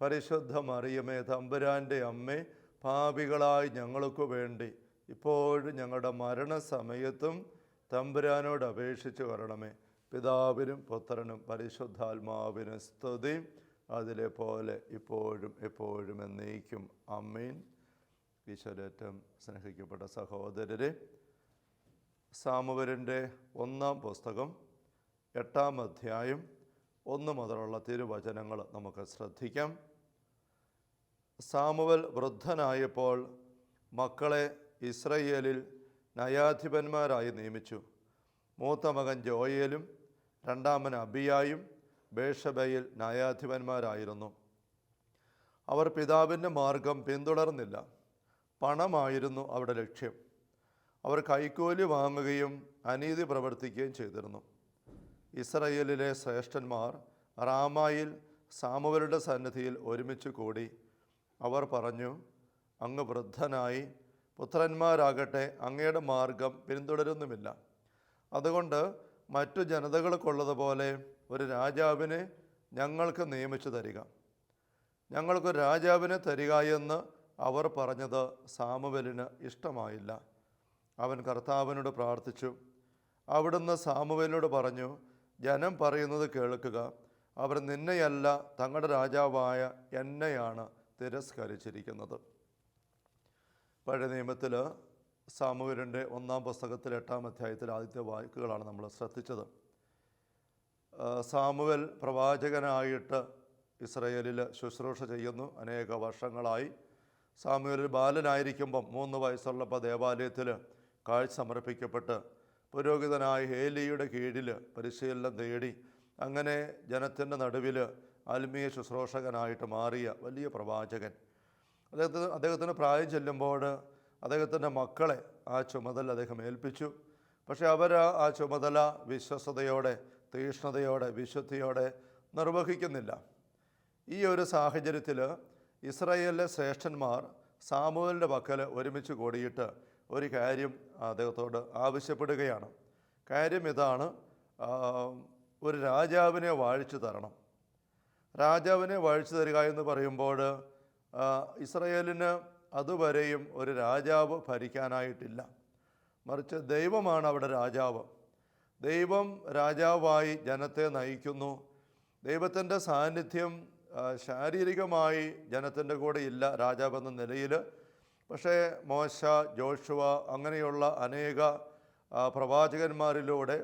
പരിശുദ്ധ മറിയമേ തമ്പുരാന്റെ അമ്മേ പാപികളായി ഞങ്ങൾക്ക് വേണ്ടി. ഇപ്പോഴും ഞങ്ങളുടെ മരണസമയത്തും തമ്പുരാനോട് അപേക്ഷിച്ച് വരണമേ. പിതാവിനും പുത്രനും പരിശുദ്ധാത്മാവിനും സ്തുതി. അതിലെ പോലെ ഇപ്പോഴും എപ്പോഴും എന്നേക്കും. അമ്മീൻ ഈശ്വരേറ്റം സ്നേഹിക്കപ്പെട്ട സഹോദരരെ സാമുവരന്റെ ഒന്നാം പുസ്തകം എട്ടാം അധ്യായം ഒന്ന് മുതലുള്ള തിരുവചനങ്ങൾ നമുക്ക് ശ്രദ്ധിക്കാം. സാമുവൽ വൃദ്ധനായപ്പോൾ മക്കളെ ഇസ്രയേലിൽ നയാധിപന്മാരായി നിയമിച്ചു. മൂത്ത മകൻ ജോയേലും രണ്ടാമൻ അബിയായും ബേഷബയിൽ ന്യായാധിപന്മാരായിരുന്നു. അവർ പിതാവിന്റെ മാർഗം പിന്തുടർന്നില്ല. പണമായിരുന്നു അവരുടെ ലക്ഷ്യം. അവർ കൈക്കൂലി വാങ്ങുകയും അനീതി പ്രവർത്തിക്കുകയും ചെയ്തിരുന്നു. ഇസ്രയേലിലെ ശ്രേഷ്ഠന്മാർ റാമായിൽ സാമുവലുടെ സന്നിധിയിൽ ഒരുമിച്ച് കൂടി അവർ പറഞ്ഞു അങ്ങ് വൃദ്ധനായി പുത്രന്മാരാകട്ടെ അങ്ങയുടെ മാർഗം പിന്തുടരുന്നുമില്ല. അതുകൊണ്ട് മറ്റു ജനതകൾക്കുള്ളതുപോലെ ഒരു രാജാവിനെ ഞങ്ങൾക്ക് നിയമിച്ചു തരിക. ഞങ്ങൾക്കൊരു രാജാവിനെ തരിക എന്ന് അവർ പറഞ്ഞത് സാമുവലിന് ഇഷ്ടമായില്ല. അവൻ കർത്താവിനോട് പ്രാർത്ഥിച്ചു. അവിടുന്ന് സാമുവലിനോട് പറഞ്ഞു ജനം പറയുന്നത് കേൾക്കുക. അവർ നിന്നെയല്ല തങ്ങളുടെ രാജാവായ എന്നെയാണ് തിരസ്കരിച്ചിരിക്കുന്നത്. പഴയ നിയമത്തിൽ സാമുവേലിന്റെ ഒന്നാം പുസ്തകത്തിൽ എട്ടാം അധ്യായത്തിൽ ആദ്യത്തെ വാക്കുകളാണ് നമ്മൾ ശ്രദ്ധിച്ചത്. സാമുവൽ പ്രവാചകനായിട്ട് ഇസ്രയേലിൽ ശുശ്രൂഷ ചെയ്യുന്നു. അനേക വർഷങ്ങളായി. സാമുവൽ ബാലനായിരിക്കുമ്പം മൂന്ന് വയസ്സുള്ളപ്പോൾ ദേവാലയത്തിൽ കാഴ്ച സമർപ്പിക്കപ്പെട്ട് പുരോഹിതനായ ഹേലിയുടെ കീഴിൽ പരിശീലനം നേടി അങ്ങനെ ജനത്തിന്റെ നടുവിൽ ആത്മീയ ശുശ്രൂഷകനായിട്ട് മാറിയ വലിയ പ്രവാചകൻ. അദ്ദേഹത്തിന് അദ്ദേഹത്തിന് പ്രായം ചെല്ലുമ്പോൾ അദ്ദേഹത്തിന്റെ മക്കളെ ആ ചുമതല അദ്ദേഹം ഏൽപ്പിച്ചു. പക്ഷേ അവർ ആ- ചുമതല വിശ്വസതയോടെ തീഷ്ണതയോടെ വിശുദ്ധിയോടെ നിർവഹിക്കുന്നില്ല. ഈ ഒരു സാഹചര്യത്തിൽ ഇസ്രായേലിലെ ശ്രേഷ്ഠന്മാർ സാമൂഹലിന്റെ പക്കൽ ഒരുമിച്ച് കൂടിയിട്ട് ഒരു കാര്യം അദ്ദേഹത്തോട് ആവശ്യപ്പെടുകയാണ്. കാര്യം ഇതാണ് ഒരു രാജാവിനെ വാഴിച്ചു തരണം. രാജാവിനെ വാഴിച്ചു തരിക എന്ന് പറയുമ്പോൾ ഇസ്രയേലിന് അതുവരെയും ഒരു രാജാവ് ഭരിക്കാനായിട്ടില്ല. മറിച്ച് ദൈവമാണ് അവിടെ രാജാവ്. ദൈവം രാജാവായി ജനത്തെ നയിക്കുന്നു. ദൈവത്തിന്റെ സാന്നിധ്യം ശാരീരികമായി ജനത്തിന്റെ കൂടെ ഇല്ല രാജാവെന്ന നിലയിൽ പക്ഷേ മോശ ജോഷുവ അങ്ങനെയുള്ള അനേക പ്രവാചകന്മാരിലൂടെ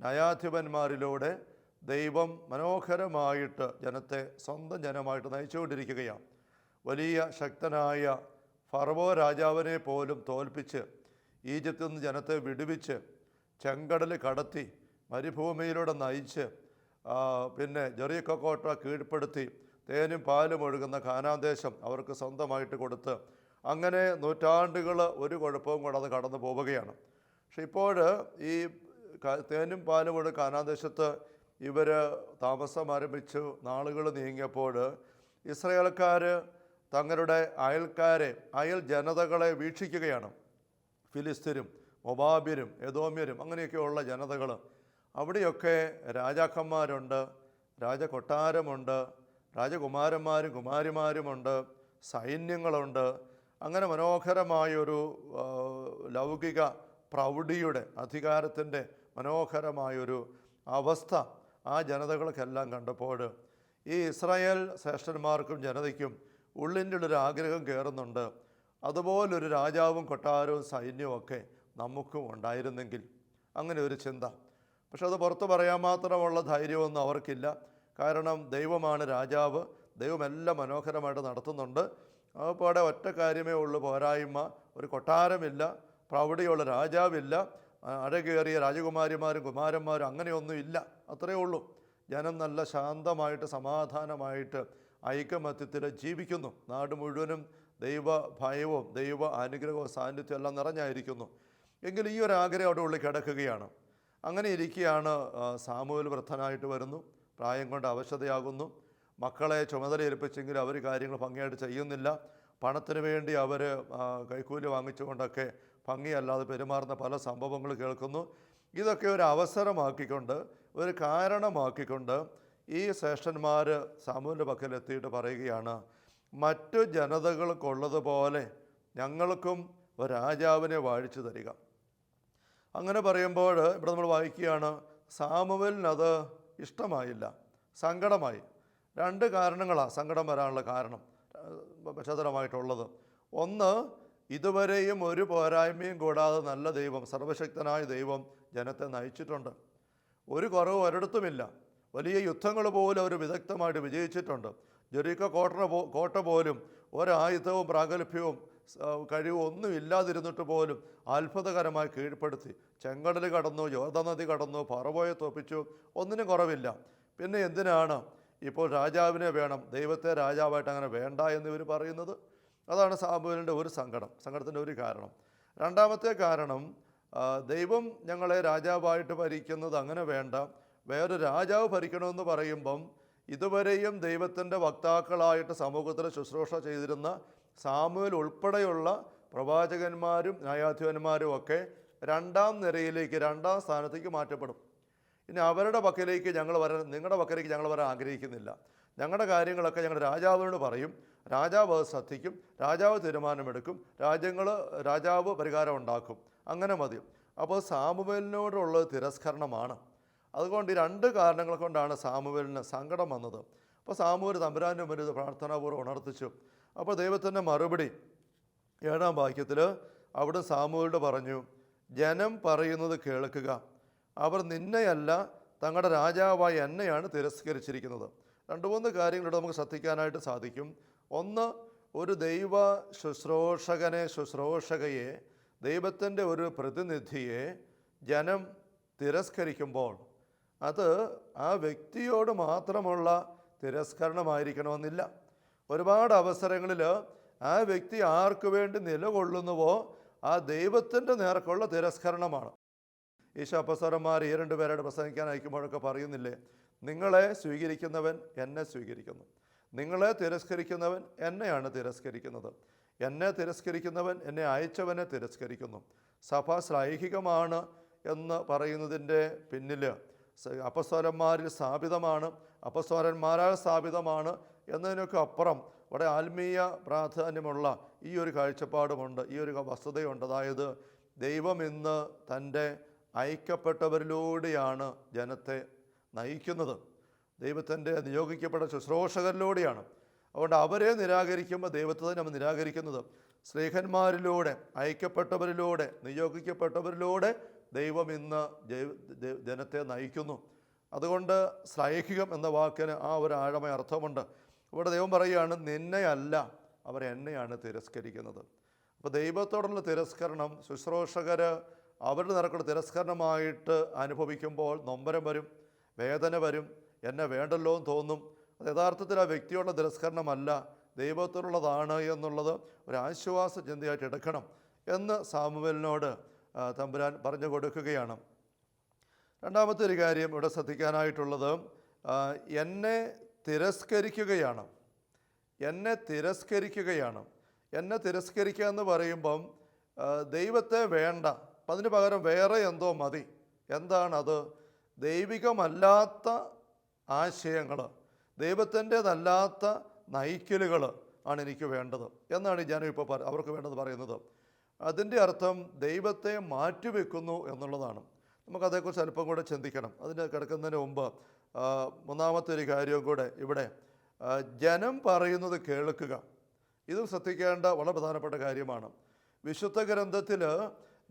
ന്യായാധിപന്മാരിലൂടെ ദൈവം മനോഹരമായിട്ട് ജനത്തെ സ്വന്തം ജനമായിട്ട് നയിച്ചുകൊണ്ടിരിക്കുകയാണ്. വലിയ ശക്തനായ ഫർവോ രാജാവിനെ പോലും തോൽപ്പിച്ച് ഈജിപ്തിൽ നിന്ന് ജനത്തെ വിടുവിച്ച് ചെങ്കടൽ കടത്തി മരുഭൂമിയിലൂടെ നയിച്ച് പിന്നെ ജെറിയക്കോട്ട കീഴ്പ്പെടുത്തി തേനും പാലും ഒഴുകുന്ന ഖാനാദേശം അവർക്ക് സ്വന്തമായിട്ട് കൊടുത്ത് അങ്ങനെ നൂറ്റാണ്ടുകൾ ഒരു കുഴപ്പവും കൂടാതെ കടന്നു പോവുകയാണ്. പക്ഷെ ഇപ്പോൾ ഈ തേനും പാലും കൂടെ കാനാദേശത്ത് ഇവർ താമസം ആരംഭിച്ചു നാളുകൾ നീങ്ങിയപ്പോൾ ഇസ്രയേൽക്കാർ തങ്ങളുടെ അയൽക്കാരെ അയൽ ജനതകളെ വീക്ഷിക്കുകയാണ്. ഫിലിസ്തീനും മൊബാബിരും എതോമ്യരും അങ്ങനെയൊക്കെയുള്ള ജനതകൾ അവിടെയൊക്കെ രാജാക്കന്മാരുണ്ട് രാജകൊട്ടാരമുണ്ട് രാജകുമാരന്മാരും കുമാരിമാരുമുണ്ട് സൈന്യങ്ങളുണ്ട് അങ്ങനെ മനോഹരമായൊരു ലൗകിക പ്രൗഢിയുടെ അധികാരത്തിന്റെ മനോഹരമായൊരു അവസ്ഥ ആ ജനതകൾക്കെല്ലാം കണ്ടപ്പോൾ ഈ ഇസ്രായേൽ ശ്രേഷ്ഠന്മാർക്കും ജനതയ്ക്കും ഉള്ളിന്റെ ഒരു ആഗ്രഹം കയറുന്നുണ്ട്. അതുപോലൊരു രാജാവും കൊട്ടാരവും സൈന്യവും ഒക്കെ നമുക്കും ഉണ്ടായിരുന്നെങ്കിൽ അങ്ങനെ ഒരു ചിന്ത. പക്ഷെ അത് പുറത്ത് പറയാൻ മാത്രമുള്ള ധൈര്യമൊന്നും അവർക്കില്ല. കാരണം ദൈവമാണ് രാജാവ്. ദൈവമെല്ലാം മനോഹരമായിട്ട് നടത്തുന്നുണ്ട്. അപ്പോൾ ഒറ്റ കാര്യമേ ഉള്ളൂ പോരായ്മ. ഒരു കൊട്ടാരമില്ല പ്രൗഢിയുള്ള രാജാവില്ല അഴകേറിയ രാജകുമാരിമാരും കുമാരന്മാരും അങ്ങനെയൊന്നും ഇല്ല. അത്രയേ ഉള്ളൂ. ജനം നല്ല ശാന്തമായിട്ട് സമാധാനമായിട്ട് ഐക്യമത്യത്തിൽ ജീവിക്കുന്നു. നാട് മുഴുവനും ദൈവ ഭയവും ദൈവ അനുഗ്രഹവും സാന്നിധ്യവും എല്ലാം നിറഞ്ഞായിരിക്കുന്നു. എങ്കിലും ഈ ഒരു ആഗ്രഹം അവിടെ ഉള്ളിൽ കിടക്കുകയാണ്. അങ്ങനെ ഇരിക്കുകയാണ് സാമൂഹ്യ വൃദ്ധനായിട്ട് വരുന്നു. പ്രായം കൊണ്ട് അവശതയാകുന്നു. മക്കളെ ചുമതല ഏൽപ്പിച്ചെങ്കിലും അവർ കാര്യങ്ങൾ ഭംഗിയായിട്ട് ചെയ്യുന്നില്ല. പണത്തിന് വേണ്ടി അവർ കൈക്കൂലി വാങ്ങിച്ചുകൊണ്ടൊക്കെ ഭംഗിയല്ലാതെ പെരുമാറുന്ന പല സംഭവങ്ങൾ കേൾക്കുന്നു. ഇതൊക്കെ ഒരു അവസരമാക്കിക്കൊണ്ട് ഒരു കാരണമാക്കിക്കൊണ്ട് ഈ ശ്രേഷ്ഠന്മാർ സാമൂഹ്യ പക്കലെത്തിയിട്ട് പറയുകയാണ് മറ്റു ജനതകൾക്കുള്ളതുപോലെ ഞങ്ങൾക്കും ഒരു രാജാവിനെ വാഴിച്ചു തരിക. അങ്ങനെ പറയുമ്പോൾ ഇവിടെ നമ്മൾ വായിക്കുകയാണ് സാമുവലിനത് ഇഷ്ടമായില്ല സങ്കടമായി. രണ്ട് കാരണങ്ങളാണ് സങ്കടം വരാനുള്ള കാരണം പശ്ചാത്തലമായിട്ടുള്ളത്. ഒന്ന് ഇതുവരെയും ഒരു പോരായ്മയും കൂടാതെ നല്ല ദൈവം സർവശക്തനായ ദൈവം ജനത്തെ നയിച്ചിട്ടുണ്ട്. ഒരു കുറവ് ഒരിടത്തുമില്ല. വലിയ യുദ്ധങ്ങൾ പോലും അവർ വിദഗ്ധമായിട്ട് വിജയിച്ചിട്ടുണ്ട്. ജെറീക്ക കോട്ട കോട്ട പോലും ഒരായുധവും പ്രാഗൽഭ്യവും കഴിവും ഒന്നും ഇല്ലാതിരുന്നിട്ട് പോലും അത്ഭുതകരമായി കീഴ്പ്പെടുത്തി. ചെങ്കടൽ കടന്നു യോധ നദി കടന്നു പറവോയെ തോപ്പിച്ചു ഒന്നിനും കുറവില്ല. പിന്നെ എന്തിനാണ് ഇപ്പോൾ രാജാവിനെ വേണം ദൈവത്തെ രാജാവായിട്ട് അങ്ങനെ വേണ്ട എന്ന് ഇവർ പറയുന്നത്. അതാണ് സാമുവലിന്റെ ഒരു സങ്കടം സങ്കടത്തിന്റെ ഒരു കാരണം. രണ്ടാമത്തെ കാരണം ദൈവം ഞങ്ങളെ രാജാവായിട്ട് ഭരിക്കുന്നത് അങ്ങനെ വേണ്ട. വേറെ രാജാവ് ഭരിക്കണമെന്ന് പറയുമ്പം ഇതുവരെയും ദൈവത്തിന്റെ വക്താക്കളായിട്ട് സമൂഹത്തിൽ ശുശ്രൂഷ ചെയ്തിരുന്ന സാമുവൽ ഉൾപ്പെടെയുള്ള പ്രവാചകന്മാരും ന്യായാധിപന്മാരും ഒക്കെ രണ്ടാം നിരയിലേക്ക് രണ്ടാം സ്ഥാനത്തേക്ക് മാറ്റപ്പെടും. ഇനി അവരുടെ പക്കലേക്ക് ഞങ്ങൾ വരാൻ നിങ്ങളുടെ പക്കലേക്ക് ഞങ്ങൾ വരാൻ ആഗ്രഹിക്കുന്നില്ല. ഞങ്ങളുടെ കാര്യങ്ങളൊക്കെ ഞങ്ങൾ രാജാവിനോട് പറയും. രാജാവ് അത് ശ്രദ്ധിക്കും. രാജാവ് തീരുമാനമെടുക്കും. രാജ്യങ്ങൾ രാജാവ് പരിഹാരം ഉണ്ടാക്കും. അങ്ങനെ മതി. അപ്പോൾ സാമുവേലിനോടുള്ള തിരസ്കരണമാണ്. അതുകൊണ്ട് ഈ രണ്ട് കാരണങ്ങൾ കൊണ്ടാണ് സാമുവേലിന് സങ്കടം വന്നത്. അപ്പോൾ സാമുവേൽ തമ്പുരാന്റെ മുന്നിൽ ഇത് പ്രാർത്ഥനാപൂർവം ഉണർത്തിച്ചു. അപ്പോൾ ദൈവത്തിന്റെ മറുപടി ഏഴാം വാക്യത്തിൽ അവിടെ സാമുവേലോട് പറഞ്ഞു ജനം പറയുന്നത് കേൾക്കുക. അവർ നിന്നെയല്ല തങ്ങളുടെ രാജാവായ എന്നെയാണ് തിരസ്കരിച്ചിരിക്കുന്നത്. രണ്ട് മൂന്ന് കാര്യങ്ങളിവിടെ നമുക്ക് ശ്രദ്ധിക്കാനായിട്ട് സാധിക്കും. ഒന്ന് ഒരു ദൈവ ശുശ്രൂഷകനെ ശുശ്രൂഷകയെ ദൈവത്തിന്റെ ഒരു പ്രതിനിധിയെ ജനം തിരസ്കരിക്കുമ്പോൾ അത് ആ വ്യക്തിയോട് മാത്രമുള്ള തിരസ്കരണമായിരിക്കണമെന്നില്ല. ഒരുപാട് അവസരങ്ങളിൽ ആ വ്യക്തി ആർക്കു വേണ്ടി നിലകൊള്ളുന്നുവോ ആ ദൈവത്തിന്റെ നേർക്കുള്ള തിരസ്കരണമാണ്. ഈശോ അപ്പസ്വരന്മാർ ഈ രണ്ടു പേരോട് പ്രസംഗിക്കാൻ അയക്കുമ്പോഴൊക്കെ പറയുന്നില്ലേ? നിങ്ങളെ സ്വീകരിക്കുന്നവൻ എന്നെ സ്വീകരിക്കുന്നു. നിങ്ങളെ തിരസ്കരിക്കുന്നവൻ എന്നെയാണ് തിരസ്കരിക്കുന്നത്. എന്നെ തിരസ്കരിക്കുന്നവൻ എന്നെ അയച്ചവനെ തിരസ്കരിക്കുന്നു. സഭ ശ്ലൈഹികമാണ് എന്ന് പറയുന്നതിന്റെ പിന്നിൽ അപസ്വരന്മാരിൽ സ്ഥാപിതമാണ് അപ്പസ്വരന്മാരാൽ സ്ഥാപിതമാണ് എന്നതിനൊക്കെ അപ്പുറം വളരെ ആത്മീയ പ്രാധാന്യമുള്ള ഈ ഒരു കാഴ്ചപ്പാടുമുണ്ട് ഈ ഒരു വസ്തുതയുണ്ട്. അതായത് ദൈവം ഇന്ന് തന്റെ ഐക്യപ്പെട്ടവരിലൂടെയാണ് ജനത്തെ നയിക്കുന്നത്. ദൈവത്തിന്റെ നിയോഗിക്കപ്പെട്ട ശുശ്രൂഷകരിലൂടെയാണ്. അതുകൊണ്ട് അവരെ നിരാകരിക്കുമ്പോൾ ദൈവത്തെ നമ്മൾ നിരാകരിക്കുന്നത്. സ്നേഹന്മാരിലൂടെ അയക്കപ്പെട്ടവരിലൂടെ നിയോഗിക്കപ്പെട്ടവരിലൂടെ ദൈവം ഇന്ന് ജനത്തെ നയിക്കുന്നു. അതുകൊണ്ട് സ്ലൈഹികം എന്ന വാക്കിന് ആ ഒരു ആഴമായ അർത്ഥമുണ്ട്. ഇവിടെ ദൈവം പറയുകയാണ് നിന്നെയല്ല അവർ എന്നെയാണ് തിരസ്കരിക്കുന്നത്. അപ്പോൾ ദൈവത്തോടുള്ള തിരസ്കരണം ശുശ്രൂഷകർ അവരുടെ നിരക്കുള്ള തിരസ്കരണമായിട്ട് അനുഭവിക്കുമ്പോൾ നൊമ്പരം വരും വേദന വരും എന്നെ വേണ്ടല്ലോ എന്ന് തോന്നും. അത് യഥാർത്ഥത്തിൽ ആ വ്യക്തിയുള്ള തിരസ്കരണമല്ല ദൈവത്തിലുള്ളതാണ് എന്നുള്ളത് ഒരു ആശ്വാസ ചിന്തയായിട്ട് എടുക്കണം എന്ന് സാമുവലിനോട് തമ്പുരാൻ പറഞ്ഞു കൊടുക്കുകയാണ്. രണ്ടാമത്തെ ഒരു കാര്യം ഇവിടെ ശ്രദ്ധിക്കാനായിട്ടുള്ളത് എന്നെ തിരസ്കരിക്കുകയാണ്. എന്നെ തിരസ്കരിക്കുകയാണ്. എന്നെ തിരസ്കരിക്കുക എന്ന് പറയുമ്പം ദൈവത്തെ വേണ്ട അപ്പം അതിന് പകരം വേറെ എന്തോ മതി. എന്താണത്? ദൈവികമല്ലാത്ത ആശയങ്ങൾ ദൈവത്തിന്റെതല്ലാത്ത നയിക്കലുകൾ ആണ് എനിക്ക് വേണ്ടത് എന്നാണ് ജനം പറ അവർക്ക് വേണ്ടത് പറയുന്നത്. അതിന്റെ അർത്ഥം ദൈവത്തെ മാറ്റിവെക്കുന്നു എന്നുള്ളതാണ്. നമുക്കതേക്കുറിച്ച് അല്പം കൂടെ ചിന്തിക്കണം. അതിന് കിടക്കുന്നതിന് മുമ്പ് മൂന്നാമത്തെ ഒരു കാര്യവും കൂടെ ഇവിടെ. ജനം പറയുന്നത് കേൾക്കുക. ഇതും ശ്രദ്ധിക്കേണ്ട വളരെ പ്രധാനപ്പെട്ട കാര്യമാണ്. വിശുദ്ധ ഗ്രന്ഥത്തിൽ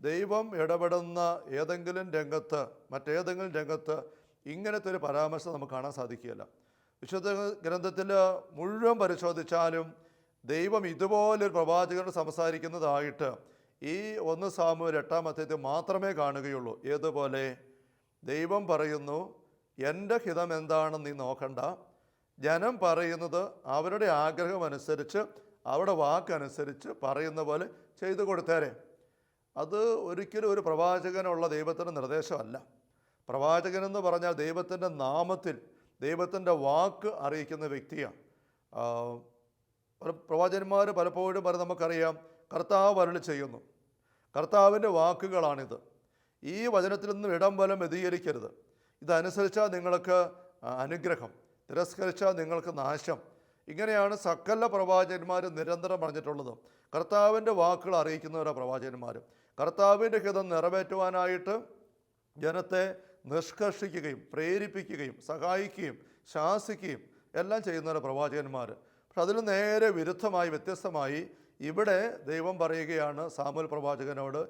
ദൈവം ഇടപെടുന്ന ഏതെങ്കിലും രംഗത്ത് മറ്റേതെങ്കിലും രംഗത്ത് ഇങ്ങനത്തെ ഒരു പരാമർശം നമുക്ക് കാണാൻ സാധിക്കുകയില്ല. വിശുദ്ധ ഗ്രന്ഥത്തിൽ മുഴുവൻ പരിശോധിച്ചാലും ദൈവം ഇതുപോലൊരു പ്രവാചകനോട് സംസാരിക്കുന്നതായിട്ട് ഈ ഒന്ന് സാമൂഹ്യ എട്ടാം അധ്യയത്തിൽ മാത്രമേ കാണുകയുള്ളൂ. ഏതുപോലെ? ദൈവം പറയുന്നു എന്റെ ഹിതം എന്താണെന്ന് നീ നോക്കണ്ട. ജനം പറയുന്നത് അവരുടെ ആഗ്രഹം അനുസരിച്ച് അവരുടെ വാക്കനുസരിച്ച് പറയുന്ന പോലെ ചെയ്തു കൊടുത്തേരെ. അത് ഒരിക്കലും ഒരു പ്രവാചകനുള്ള ദൈവത്തിന്റെ നിർദ്ദേശമല്ല. പ്രവാചകനെന്ന് പറഞ്ഞാൽ ദൈവത്തിന്റെ നാമത്തിൽ ദൈവത്തിന്റെ വാക്ക് അറിയിക്കുന്ന വ്യക്തിയാണ്. പ്രവാചകന്മാർ പലപ്പോഴും വരെ നമുക്കറിയാം കർത്താവ് അരുളി ചെയ്യുന്നു. കർത്താവിന്റെ വാക്കുകളാണിത്. ഈ വചനത്തിൽ നിന്നും ഇടം വലം വ്യതിചരിക്കരുത് ഇതനുസരിച്ചാൽ നിങ്ങൾക്ക് അനുഗ്രഹം. തിരസ്കരിച്ചാൽ നിങ്ങൾക്ക് നാശം. ഇങ്ങനെയാണ് സകല പ്രവാചകന്മാരും നിരന്തരം പറഞ്ഞിട്ടുള്ളത്. കർത്താവിന്റെ വാക്കുകൾ അറിയിക്കുന്നവരാണ് പ്രവാചകന്മാർ. കർത്താവിന്റെ ഹിതം നിറവേറ്റുവാനായിട്ട് ജനത്തെ നിഷ്കർഷിക്കുകയും പ്രേരിപ്പിക്കുകയും സഹായിക്കുകയും ശാസിക്കുകയും എല്ലാം ചെയ്യുന്നവരാണ് പ്രവാചകന്മാർ. പക്ഷെ അതിൽ നേരെ വിരുദ്ധമായി വ്യത്യസ്തമായി ഇവിടെ ദൈവം പറയുകയാണ് സാമൂൽ പ്രവാചകനോട്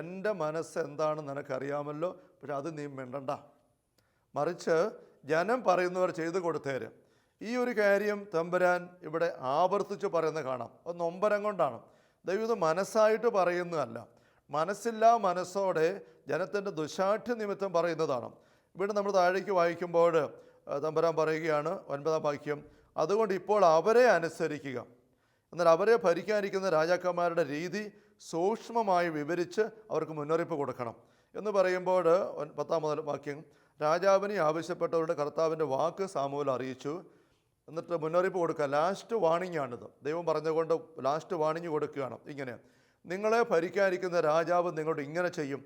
എന്റെ മനസ്സ് എന്താണെന്ന് നിനക്കറിയാമല്ലോ പക്ഷെ അത് നീ മിണ്ടണ്ട. മറിച്ച് ജനം പറയുന്നവർ ചെയ്തു കൊടുത്തേര്. ഈ ഒരു കാര്യം തമ്പുരാൻ ഇവിടെ ആവർത്തിച്ച് പറയുന്നത് കാണാം. അത് നൊമ്പരം കൊണ്ടാണ്. ദൈവം ഇത് മനസ്സായിട്ട് പറയുന്നതല്ല. മനസ്സില്ലാ മനസ്സോടെ ജനത്തിന്റെ ദുശാഠ്യ നിമിത്തം പറയുന്നതാണ്. ഇവിടെ നമ്മൾ താഴേക്ക് വായിക്കുമ്പോൾ തമ്പുരാൻ പറയുകയാണ് ഒൻപതാം വാക്യം അതുകൊണ്ട് ഇപ്പോൾ അവരെ അനുസരിക്കുക. എന്നാൽ അവരെ ഭരിക്കാനിരിക്കുന്ന രാജാക്കന്മാരുടെ രീതി സൂക്ഷ്മമായി വിവരിച്ച് അവർക്ക് മുന്നറിയിപ്പ് കൊടുക്കണം. എന്ന് പറയുമ്പോൾ പത്താം മുതൽ വാക്യം രാജാവിനെ ആവശ്യപ്പെട്ടവരുടെ കർത്താവിന്റെ വാക്ക് സാമൂൽ അറിയിച്ചു. എന്നിട്ട് മുന്നറിയിപ്പ് കൊടുക്കുക. ലാസ്റ്റ് വാണിംഗ് ആണിത്. ദൈവം പറഞ്ഞുകൊണ്ട് ലാസ്റ്റ് വാണിംഗ് കൊടുക്കുകയാണ്. ഇങ്ങനെ. നിങ്ങളെ ഭരിക്കാനിരിക്കുന്ന രാജാവ് നിങ്ങളോട് ഇങ്ങനെ ചെയ്യും.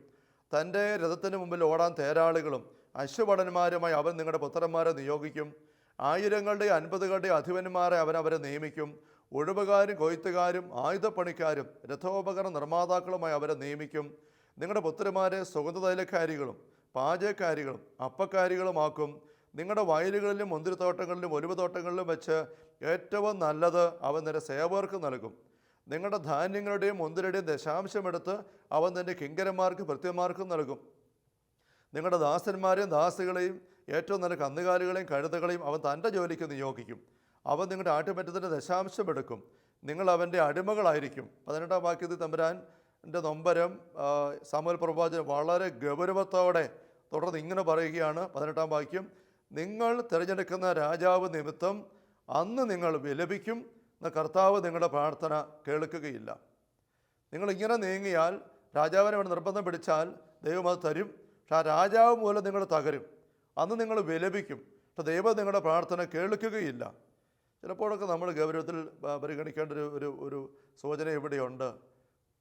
തന്റെ രഥത്തിന് മുമ്പിൽ ഓടാൻ തേരാളികളും അശ്വഭടന്മാരുമായി അവൻ നിങ്ങളുടെ പുത്രന്മാരെ നിയോഗിക്കും. ആയിരങ്ങളുടെ അൻപതുകളുടെ അധിപന്മാരെ അവൻ അവരെ നിയമിക്കും. ഒഴിവുകാരും കൊയ്ത്തുകാരും ആയുധപ്പണിക്കാരും രഥോപകരണ നിർമ്മാതാക്കളുമായി അവരെ നിയമിക്കും. നിങ്ങളുടെ പുത്രന്മാരെ സുഗന്ധതൈലക്കാരികളും പാചകക്കാരികളും അപ്പക്കാരികളുമാക്കും. നിങ്ങളുടെ വയലുകളിലും മുന്തിരിത്തോട്ടങ്ങളിലും ഒലിവുതോട്ടങ്ങളിലും വെച്ച് ഏറ്റവും നല്ലത് അവൻ നിന്റെ സേവകർക്ക് നൽകും. നിങ്ങളുടെ ധാന്യങ്ങളുടെയും മുന്തിരിയുടെയും ദശാംശമെടുത്ത് അവൻ നിന്റെ കിങ്കരന്മാർക്ക് ഭൃത്യന്മാർക്കും നൽകും. നിങ്ങളുടെ ദാസന്മാരെയും ദാസികളെയും ഏറ്റവും നല്ല കന്നുകാലികളെയും കഴുതകളെയും അവൻ തന്റെ ജോലിക്ക് നിയോഗിക്കും. അവൻ നിങ്ങളുടെ ആട്ടുപറ്റത്തിന്റെ ദശാംശം എടുക്കും. നിങ്ങൾ അവന്റെ അടിമകളായിരിക്കും. പതിനെട്ടാം വാക്യത്തിൽ തമ്പുരാന്റെ നൊമ്പരം സാമൂഹ്യ പ്രവാചകൻ വളരെ ഗൗരവത്തോടെ തുടർന്ന് ഇങ്ങനെ പറയുകയാണ് പതിനെട്ടാം വാക്യം. നിങ്ങൾ തിരഞ്ഞെടുക്കുന്ന രാജാവ് നിമിത്തം അന്ന് നിങ്ങൾ വിലപിക്കും എന്ന കർത്താവ് നിങ്ങളുടെ പ്രാർത്ഥന കേൾക്കുകയില്ല. നിങ്ങളിങ്ങനെ നീങ്ങിയാൽ രാജാവിനെ അവിടെ നിർബന്ധം പിടിച്ചാൽ ദൈവം അത് തരും. പക്ഷെ ആ രാജാവ് മൂലം നിങ്ങൾ തകരും. അന്ന് നിങ്ങൾ വിലപിക്കും. പക്ഷെ ദൈവം നിങ്ങളുടെ പ്രാർത്ഥന കേൾക്കുകയില്ല. ചിലപ്പോഴൊക്കെ നമ്മൾ ഗൗരവത്തിൽ പരിഗണിക്കേണ്ട ഒരു ഒരു ഒരു സൂചന ഇവിടെയുണ്ട്.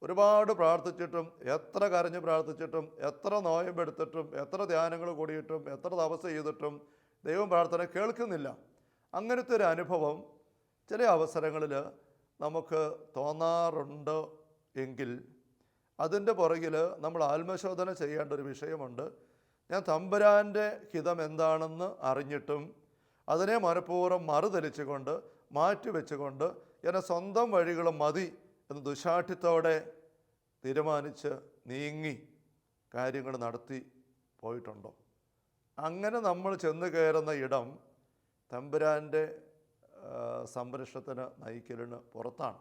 ഒരുപാട് പ്രാർത്ഥിച്ചിട്ടും എത്ര കരഞ്ഞ് പ്രാർത്ഥിച്ചിട്ടും എത്ര നോയമ്പെടുത്തിട്ടും എത്ര ധ്യാനങ്ങൾ കൂടിയിട്ടും എത്ര തപസ് ചെയ്തിട്ടും ദൈവം പ്രാർത്ഥന കേൾക്കുന്നില്ല. അങ്ങനത്തെ ഒരു അനുഭവം ചില അവസരങ്ങളിൽ നമുക്ക് തോന്നാറുണ്ട് എങ്കിൽ അതിന്റെ പുറകിൽ നമ്മൾ ആത്മശോധന ചെയ്യേണ്ട ഒരു വിഷയമുണ്ട്. ഞാൻ തമ്പുരാന്റെ ഹിതം എന്താണെന്ന് അറിഞ്ഞിട്ടും അതിനെ മനഃപൂർവം മറുതലിച്ചുകൊണ്ട് മാറ്റിവെച്ചുകൊണ്ട് എന്നെ സ്വന്തം വഴികൾ മതി എന്ന് ദുശാഠ്യത്തോടെ തീരുമാനിച്ച് നീങ്ങി കാര്യങ്ങൾ നടത്തി പോയിട്ടുണ്ടോ? അങ്ങനെ നമ്മൾ ചെന്ന് കയറുന്ന ഇടം തമ്പുരാന്റെ സംരക്ഷണത്തിന് നയിക്കലിന് പുറത്താണ്.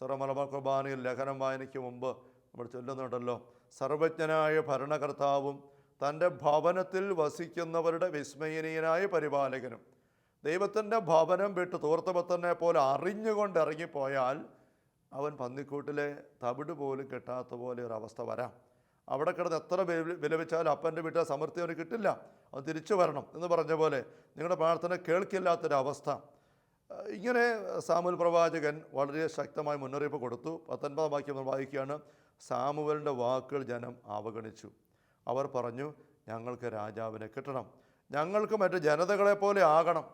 സർവമലബ കുർബാനയിൽ ലേഖനം വായനയ്ക്ക് മുമ്പ് നമ്മൾ ചൊല്ലുന്നുണ്ടല്ലോ സർവജ്ഞനായ ഭരണകർത്താവും തന്റെ ഭവനത്തിൽ വസിക്കുന്നവരുടെ വിസ്മയനീയനായ പരിപാലകനും. ദൈവത്തിന്റെ ഭവനം വിട്ട് തൂർത്തപത്തനെ പോലെ അറിഞ്ഞുകൊണ്ട് ഇറങ്ങിപ്പോയാൽ അവൻ പന്നിക്കൂട്ടിലെ തവിട് പോലും കിട്ടാത്ത പോലെ ഒരവസ്ഥ വരാം. അവിടെ കിടന്ന് എത്ര വില- വിലപിച്ചാലും അപ്പന്റെ വീട്ടിൽ സമൃദ്ധി അവന് കിട്ടില്ല. അവൻ തിരിച്ചു വരണം എന്ന് പറഞ്ഞ പോലെ നിങ്ങളുടെ പ്രാർത്ഥന കേൾക്കില്ലാത്തൊരവസ്ഥ. ഇങ്ങനെ സാമുൽ പ്രവാചകൻ വളരെ ശക്തമായ മുന്നറിയിപ്പ് കൊടുത്തു. പത്തൊൻപതാം വാക്യം നമ്മൾ വായിക്കുകയാണ്. സാമുവലിന്റെ വാക്കുകൾ ജനം അവഗണിച്ചു. അവർ പറഞ്ഞു ഞങ്ങൾക്ക് രാജാവിനെ കിട്ടണം. ഞങ്ങൾക്ക് മറ്റു ജനതകളെ പോലെ ആകണം.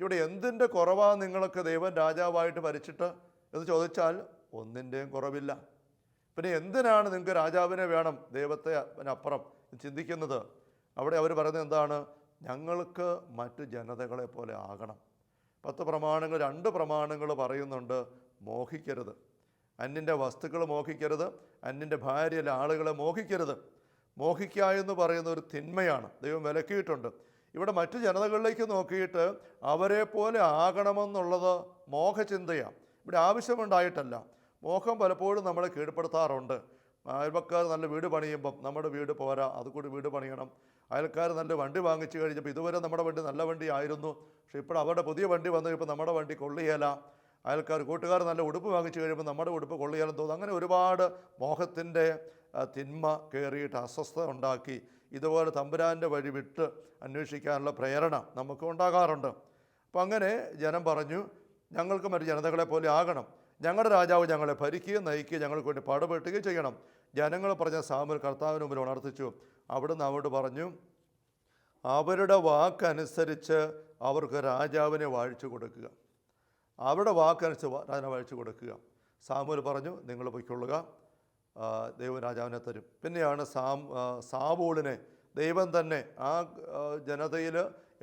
ഇവിടെ എന്തിന്റെ കുറവാണ് നിങ്ങൾക്ക് ദൈവം രാജാവായിട്ട് ഭരിച്ചിട്ട്? എന്ന് ചോദിച്ചാൽ ഒന്നിന്റെയും കുറവില്ല. പിന്നെ എന്തിനാണ് നിങ്ങൾക്ക് രാജാവിനെ വേണം ദൈവത്തെ അപ്പുറം ചിന്തിക്കുന്നത്? അവിടെ അവർ പറയുന്നത് എന്താണ്? ഞങ്ങൾക്ക് മറ്റ് ജനതകളെ പോലെ ആകണം. പത്ത് പ്രമാണങ്ങൾ രണ്ട് പ്രമാണങ്ങൾ പറയുന്നുണ്ട് മോഹിക്കരുത്. അന്യന്റെ വസ്തുക്കൾ മോഹിക്കരുത് അന്യന്റെ ഭാര്യയിലെ ആളുകളെ മോഹിക്കരുത്. മോഹിക്കുക എന്ന് പറയുന്ന ഒരു തിന്മയാണ്. ദൈവം വിലക്കിയിട്ടുണ്ട്. ഇവിടെ മറ്റു ജനതകളിലേക്ക് നോക്കിയിട്ട് അവരെ പോലെ ആകണമെന്നുള്ളത് മോഹചിന്തയാണ്. ഇവിടെ ആവശ്യമുണ്ടായിട്ടല്ല. മോഹം പലപ്പോഴും നമ്മളെ കീഴ്പ്പെടുത്താറുണ്ട്. അയൽവക്കാർ നല്ല വീട് പണിയുമ്പം നമ്മുടെ വീട് പോരാ അതുകൂടി വീട് പണിയണം. അയൽക്കാർ നല്ല വണ്ടി വാങ്ങിച്ചു കഴിഞ്ഞപ്പോൾ ഇതുവരെ നമ്മുടെ വണ്ടി നല്ല വണ്ടി ആയിരുന്നു. പക്ഷേ ഇപ്പോൾ അവരുടെ പുതിയ വണ്ടി വന്നു ഇപ്പോൾ നമ്മുടെ വണ്ടി കൊള്ളിയേല. അയൽക്കാർ കൂട്ടുകാർ നല്ല ഉടുപ്പ് വാങ്ങിച്ചു കഴിയുമ്പോൾ നമ്മുടെ ഉടുപ്പ് കൊള്ളിയാലും തോന്നും അങ്ങനെ ഒരുപാട് മോഹത്തിന്റെ തിന്മ കയറിയിട്ട് അസ്വസ്ഥത ഉണ്ടാക്കി. ഇതുപോലെ തമ്പുരാന്റെ വഴി വിട്ട് അന്വേഷിക്കാനുള്ള പ്രേരണ നമുക്ക് ഉണ്ടാകാറുണ്ട്. അപ്പം അങ്ങനെ ജനം പറഞ്ഞു ഞങ്ങൾക്ക് മറ്റു ജനതകളെ പോലെ ആകണം. ഞങ്ങളുടെ രാജാവ് ഞങ്ങളെ ഭരിക്കുകയും നയിക്കുകയും ഞങ്ങൾക്ക് വേണ്ടി പാടുപെട്ടുകയും ചെയ്യണം. ജനങ്ങൾ പറഞ്ഞ സാമുൽ കർത്താവിന് മുമ്പിൽ ഉണർത്തിച്ചു. അവിടുന്ന് അവരോട് പറഞ്ഞു അവരുടെ വാക്കനുസരിച്ച് അവർക്ക് രാജാവിനെ വാഴിച്ചു കൊടുക്കുക. അവരുടെ വാക്കനുസരിച്ച് രാജാവിനെ വാഴിച്ചു കൊടുക്കുക. സാമുൽ പറഞ്ഞു നിങ്ങൾ പൊയ്ക്കൊള്ളുക ദൈവം രാജാവിനെ തരും. പിന്നെയാണ് സാം സാബൂളിനെ ദൈവം തന്നെ ആ ജനതയിൽ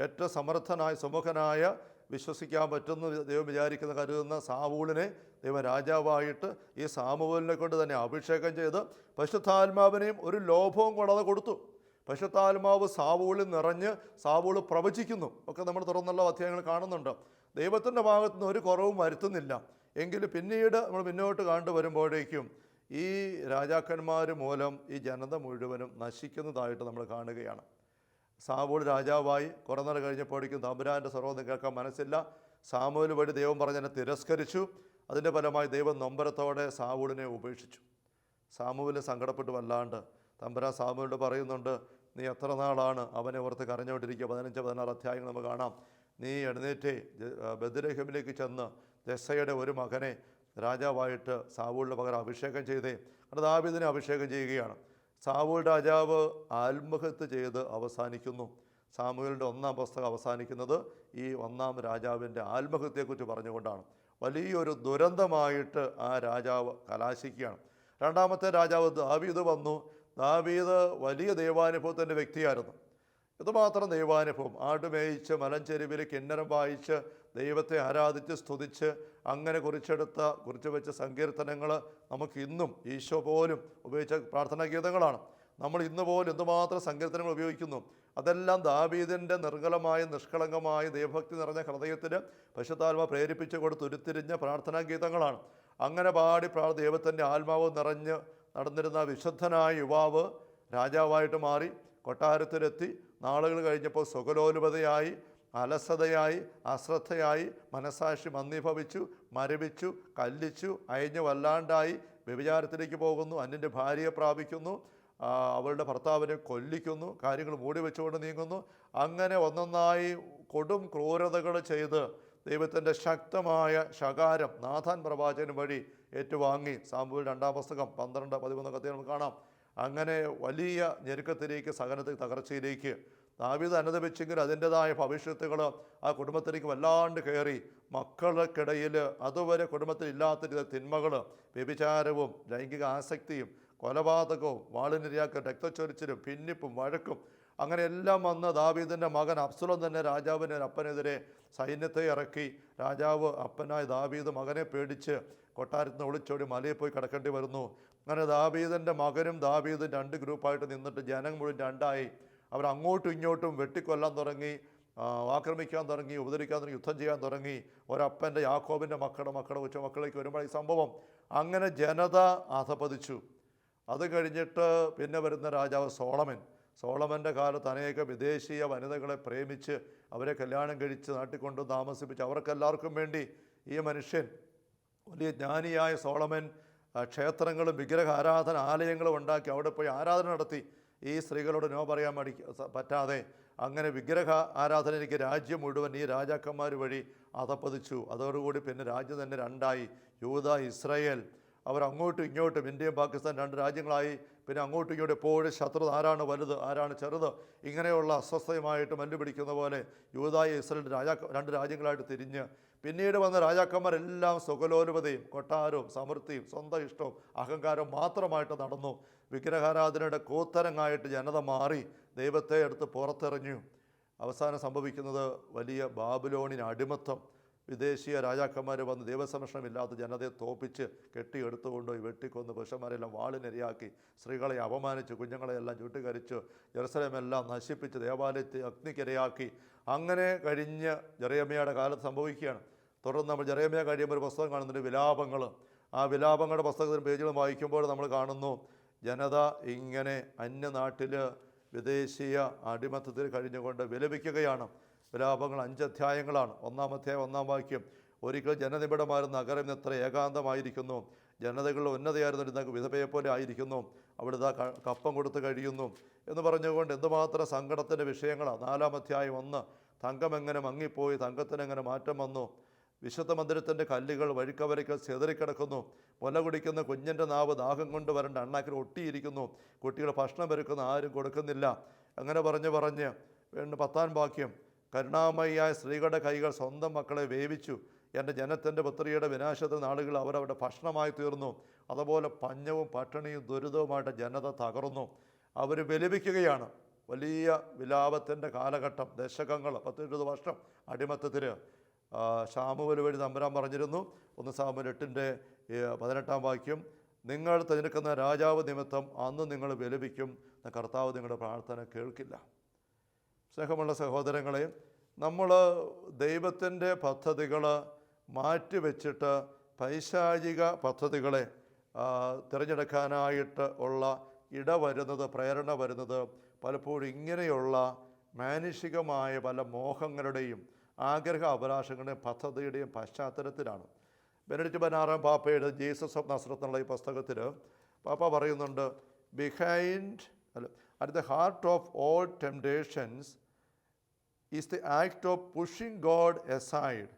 ഏറ്റവും സമർത്ഥനായ സുമുഖനായ വിശ്വസിക്കാൻ പറ്റുന്ന ദൈവം വിചാരിക്കുന്ന കരുതുന്ന സാവൂളിനെ ദൈവം രാജാവായിട്ട് ഈ സാമുവലിനെ കൊണ്ട് തന്നെ അഭിഷേകം ചെയ്ത് പശുത്താത്മാവിനെയും ഒരു ലോഭവും കൂടാതെ കൊടുത്തു. പശുത്താത്മാവ് സാവൂളിൽ നിറഞ്ഞ് സാവൂൾ പ്രവചിക്കുന്നു. ഒക്കെ നമ്മൾ തുറന്നുള്ള അധ്യായങ്ങൾ കാണുന്നുണ്ട്. ദൈവത്തിന്റെ ഭാഗത്തു നിന്ന് ഒരു കുറവും വരുത്തുന്നില്ല. എങ്കിലും പിന്നീട് നമ്മൾ മുന്നോട്ട് കണ്ടു വരുമ്പോഴേക്കും ഈ രാജാക്കന്മാർ മൂലം ഈ ജനത മുഴുവനും നശിക്കുന്നതായിട്ട് നമ്മൾ കാണുകയാണ്. സാവൂൾ രാജാവായി കുറേ നാൾ കഴിഞ്ഞപ്പോഴേക്കും തമ്പുരാന്റെ സർവതും കേൾക്കാൻ മനസ്സില്ല. സാമൂൽ വഴി ദൈവം പറഞ്ഞതിനെ തിരസ്കരിച്ചു. അതിന്റെ ഫലമായി ദൈവം നൊമ്പരത്തോടെ സാവൂളിനെ ഉപേക്ഷിച്ചു. സാമുവിൽ സങ്കടപ്പെട്ട്. വല്ലാണ്ട് തമ്പുരാൻ സാമൂലിനോട് പറയുന്നുണ്ട് നീ എത്ര നാളാണ് അവനെ ഓർത്ത് കരഞ്ഞുകൊണ്ടിരിക്കുക? പതിനഞ്ച് പതിനാറ് അധ്യായങ്ങൾ നമുക്ക് കാണാം. നീ എഴുന്നേറ്റ് ബദരഹമിലേക്ക് ചെന്ന് ജസ്സയുടെ ഒരു മകനെ രാജാവായിട്ട് സാവൂളിന്റെ പകരം അഭിഷേകം ചെയ്തേ. അത് ദാവീദിനെ അഭിഷേകം ചെയ്യുകയാണ്. സാവൂൾ രാജാവ് ആത്മഹത്യ ചെയ്ത് അവസാനിക്കുന്നു. സാമുവേലിന്റെ ഒന്നാം പുസ്തകം അവസാനിക്കുന്നത് ഈ ഒന്നാം രാജാവിന്റെ ആത്മഹത്യയെക്കുറിച്ച് പറഞ്ഞുകൊണ്ടാണ്. വലിയൊരു ദുരന്തമായിട്ട് ആ രാജാവ് കലാശിക്കുകയാണ്. രണ്ടാമത്തെ രാജാവ് ദാവീദ് വന്നു. ദാവീദ് വലിയ ദൈവാനുഭവത്തിന്റെ വ്യക്തിയായിരുന്നു. ഇതുമാത്രം ദൈവാനുഭവം. ആടുമേയിച്ച് മലഞ്ചെരുവിൽ കിന്നരം വായിച്ച് ദൈവത്തെ ആരാധിച്ച് സ്തുതിച്ച് അങ്ങനെ കുറിച്ചെടുത്ത കുറിച്ച് വെച്ച സങ്കീർത്തനങ്ങൾ നമുക്ക് ഇന്നും ഈശോ പോലും ഉപയോഗിച്ച പ്രാർത്ഥനാ ഗീതങ്ങളാണ്. നമ്മൾ ഇന്ന് പോലും എന്തുമാത്രം സങ്കീർത്തനങ്ങൾ ഉപയോഗിക്കുന്നു? അതെല്ലാം ദാബീദിന്റെ നിർഗലമായ നിഷ്കളങ്കമായ ദൈവഭക്തി നിറഞ്ഞ ഹൃദയത്തിന് പശുത്താൽമ പ്രേരിപ്പിച്ചു കൊടുത്ത് ഉരുത്തിരിഞ്ഞ പ്രാർത്ഥനാ ഗീതങ്ങളാണ്. അങ്ങനെ പാടി പ്രാ ദൈവത്തിന്റെ ആത്മാവ് നിറഞ്ഞ് നടന്നിരുന്ന വിശുദ്ധനായ യുവാവ് രാജാവായിട്ട് മാറി കൊട്ടാരത്തിലെത്തി. നാളുകൾ കഴിഞ്ഞപ്പോൾ സുഖലോലുപതയായി അലസതയായി അശ്രദ്ധയായി മനസാക്ഷി മന്ദീഭവിച്ചു മരവിച്ചു കല്ലിച്ചു അയഞ്ഞു വല്ലാണ്ടായി വ്യഭിചാരത്തിലേക്ക് പോകുന്നു അന്യന്റെ ഭാര്യയെ പ്രാപിക്കുന്നു അവളുടെ ഭർത്താവിനെ കൊല്ലിക്കുന്നു കാര്യങ്ങൾ മൂടി വെച്ചുകൊണ്ട് നീങ്ങുന്നു. അങ്ങനെ ഒന്നൊന്നായി കൊടും ക്രൂരതകൾ ചെയ്ത് ദൈവത്തിന്റെ ശക്തമായ ശകാരം നാഥാൻ പ്രവാചകൻ വഴി ഏറ്റുവാങ്ങി. സാമ്പൂൽ രണ്ടാം പുസ്തകം പന്ത്രണ്ട് പതിമൂന്ന് കത്തി നമുക്ക് കാണാം. അങ്ങനെ വലിയ ഞെരുക്കത്തിലേക്ക് സഹനത്തിൽ തകർച്ചയിലേക്ക് ദാവീദ് അനുദപിച്ചെങ്കിൽ അതിന്റെതായ ഭവിഷ്യത്തുകൾ ആ കുടുംബത്തിലേക്ക് വല്ലാണ്ട് കയറി മക്കൾക്കിടയിൽ അതുവരെ കുടുംബത്തിൽ ഇല്ലാത്ത രീതി തിന്മകൾ വ്യഭിചാരവും ലൈംഗിക ആസക്തിയും കൊലപാതകവും വാളിനിരയാക്കൽ രക്തച്ചൊരിച്ചിലും ഭിന്നിപ്പും വഴക്കും അങ്ങനെ എല്ലാം വന്ന് ദാവീദിന്റെ മകൻ അബ്സുലം തന്നെ രാജാവിന്റെ അപ്പനെതിരെ സൈന്യത്തെ ഇറക്കി. രാജാവ് അപ്പനായ ദാവീദ് മകനെ പേടിച്ച് കൊട്ടാരത്തിൽ നിന്ന് ഒളിച്ചോടി മലയിൽ പോയി കിടക്കേണ്ടി വരുന്നു. അങ്ങനെ ദാവീദിന്റെ മകനും ദാവീദും രണ്ട് ഗ്രൂപ്പായിട്ട് നിന്നിട്ട് ജനം മുഴുവൻ രണ്ടായി. അവർ അങ്ങോട്ടും ഇങ്ങോട്ടും വെട്ടിക്കൊല്ലാൻ തുടങ്ങി ആക്രമിക്കാൻ തുടങ്ങി ഉപദ്രവിക്കാൻ തുടങ്ങി യുദ്ധം ചെയ്യാൻ തുടങ്ങി. ഒരപ്പന്റെ യാക്കോബിന്റെ മക്കളുടെ മക്കളുടെ ഉച്ച മക്കളേക്ക് വരുമ്പോൾ ഈ സംഭവം അങ്ങനെ ജനത അധപതിച്ചു അത് കഴിഞ്ഞിട്ട് പിന്നെ വരുന്ന രാജാവ് സോളമൻ. സോളമന്റെ കാലത്ത് അനേക വിദേശീയ വനിതകളെ പ്രേമിച്ച് അവരെ കല്യാണം കഴിച്ച് നാട്ടിക്കൊണ്ട് താമസിപ്പിച്ച് അവർക്കെല്ലാവർക്കും വേണ്ടി ഈ മനുഷ്യൻ വലിയ ജ്ഞാനിയായ സോളമൻ ക്ഷേത്രങ്ങളും വിഗ്രഹ ആരാധന ആലയങ്ങളും ഉണ്ടാക്കി അവിടെ പോയി ആരാധന നടത്തി. ഈ സ്ത്രീകളോട് നോ പറയാൻ മടി പറ്റാതെ അങ്ങനെ വിഗ്രഹ ആരാധനയ്ക്ക് രാജ്യം മുഴുവൻ ഈ രാജാക്കന്മാർ വഴി അതപ്പതിച്ചു അതോടുകൂടി പിന്നെ രാജ്യം തന്നെ രണ്ടായി. യൂത ഇസ്രയേൽ അവർ അങ്ങോട്ടും ഇങ്ങോട്ടും ഇന്ത്യയും പാകിസ്ഥാൻ രണ്ട് രാജ്യങ്ങളായി. പിന്നെ അങ്ങോട്ടും ഇങ്ങോട്ടും എപ്പോഴും ശത്രുത ആരാണ് വലുത് ആരാണ് ചെറുത്? ഇങ്ങനെയുള്ള അസ്വസ്ഥയുമായിട്ട് മല്ലുപിടിക്കുന്ന പോലെ യൂതായ ഇസ്രയേൽ രാജാ രണ്ട് രാജ്യങ്ങളായിട്ട് തിരിഞ്ഞ് പിന്നീട് വന്ന രാജാക്കന്മാരെല്ലാം സുഖലോലുപതയും കൊട്ടാരവും സമൃദ്ധിയും സ്വന്തം ഇഷ്ടവും അഹങ്കാരവും മാത്രമായിട്ട് നടന്നു. വിഗ്രഹാരാധനയുടെ കൂത്തരങ്ങായിട്ട് ജനത മാറി ദൈവത്തെ എടുത്ത് പുറത്തെറിഞ്ഞു അവസാനം സംഭവിക്കുന്നത് വലിയ ബാബുലോണിന് അടിമത്തം. വിദേശീയ രാജാക്കന്മാർ വന്ന് ദൈവസംരക്ഷണമില്ലാത്ത ജനതയെ തോപ്പിച്ച് കെട്ടിയെടുത്തുകൊണ്ടുപോയി വെട്ടിക്കൊന്ന് പുരുഷന്മാരെല്ലാം വാളിനിരയാക്കി സ്ത്രീകളെ അപമാനിച്ച് കുഞ്ഞുങ്ങളെയെല്ലാം ചുട്ടുകരിച്ച് ജെറുസലേമെല്ലാം നശിപ്പിച്ച് ദേവാലയത്തെ അഗ്നിക്കിരയാക്കി. അങ്ങനെ കഴിഞ്ഞ് ജെറയമയുടെ കാലത്ത് സംഭവിക്കുകയാണ്. തുടർന്ന് നമ്മൾ ജെറയമയ കഴിയുമ്പോൾ ഒരു പുസ്തകം കാണുന്നുണ്ട് വിലാപങ്ങൾ ആ വിലാപങ്ങളുടെ പുസ്തകത്തിന് പേജുകൾ വായിക്കുമ്പോൾ നമ്മൾ കാണുന്നു ജനത ഇങ്ങനെ അന്യനാട്ടിൽ വിദേശീയ അടിമത്തത്തിൽ കഴിഞ്ഞുകൊണ്ട് വിലപിക്കുകയാണ്. വിലാപങ്ങൾ അഞ്ച് അധ്യായങ്ങളാണ് ഒന്നാം വാക്യം. ഒരിക്കൽ ജനനിബിഡമായിരുന്ന നഗരം എത്ര ഏകാന്തമായിരിക്കുന്നു. ജനതകളുടെ ഉന്നതയായിരുന്ന വിധവയെ പോലെ ആയിരിക്കുന്നു. അവിടെ കപ്പം കൊടുത്ത് കഴിയുന്നു എന്ന് പറഞ്ഞുകൊണ്ട് എന്തുമാത്രം സങ്കടത്തിന്റെ വിഷയങ്ങളാണ് നാലാം അധ്യായം ഒന്ന്. തങ്കം എങ്ങനെ മങ്ങിപ്പോയി? തങ്കത്തിനെങ്ങനെ മാറ്റം വന്നു? വിശുദ്ധ മന്ദിരത്തിന്റെ കല്ലുകൾ വഴിക്കവരയ്ക്ക് ചെതറിക്കിടക്കുന്നു. മുല കുടിക്കുന്ന കുഞ്ഞിന്റെ നാവ് ദാഹം കൊണ്ട് വരണ്ട അണ്ണാക്കിൽ ഒട്ടിയിരിക്കുന്നു. കുട്ടികൾ ഭക്ഷണം വരുക്കുന്ന ആരും കൊടുക്കുന്നില്ല. അങ്ങനെ പറഞ്ഞ് പറഞ്ഞ് പിന്നെ പത്താം വാക്യം കരുണാമയിയായ സ്ത്രീകളുടെ കൈകൾ സ്വന്തം മക്കളെ വേവിച്ചു. എന്റെ ജനത്തിന്റെ പുത്രിയുടെ വിനാശത്തെ നാളുകൾ അവരവിടെ ഭക്ഷണമായി തീർന്നു. അതുപോലെ പഞ്ഞവും പട്ടിണിയും ദുരിതവുമായിട്ട് ജനത തകർന്നു. അവർ വിലപിക്കുകയാണ് വലിയ വിലാപത്തിന്റെ കാലഘട്ടം ദശകങ്ങൾ പത്തിരുപത് വർഷം അടിമത്തത്തിൽ ഷാമുവൽ വഴി തമ്പുരാൻ പറഞ്ഞിരുന്നു. ഒന്ന് സാമുൽ എട്ടിന്റെ പതിനെട്ടാം വാക്യം. നിങ്ങൾ തിരഞ്ഞെടുക്കുന്ന രാജാവ് നിമിത്തം അന്ന് നിങ്ങൾ വിലപിക്കും. കർത്താവ് നിങ്ങളുടെ പ്രാർത്ഥന കേൾക്കില്ല. സ്നേഹമുള്ള സഹോദരങ്ങളെ നമ്മൾ ദൈവത്തിന്റെ പദ്ധതികൾ മാറ്റിവെച്ചിട്ട് പൈശാചിക പദ്ധതികളെ തിരഞ്ഞെടുക്കാനായിട്ട് ഉള്ള ഇട വരുന്നത് പ്രേരണ വരുന്നത് പലപ്പോഴും ഇങ്ങനെയുള്ള മാനുഷികമായ പല മോഹങ്ങളുടെയും ആഗ്രഹ അവകാശങ്ങളുടെയും പദ്ധതിയുടെയും പശ്ചാത്തലത്തിലാണ്. ബെനഡിറ്റ് പതിനാറാം പാപ്പയുടെ ജീസസ് ഓഫ് നസ്രത്തുള്ള ഈ പുസ്തകത്തിൽ പാപ്പ പറയുന്നുണ്ട് ബിഹൈൻഡ് അല്ല at the heart of all temptations is the act of pushing God aside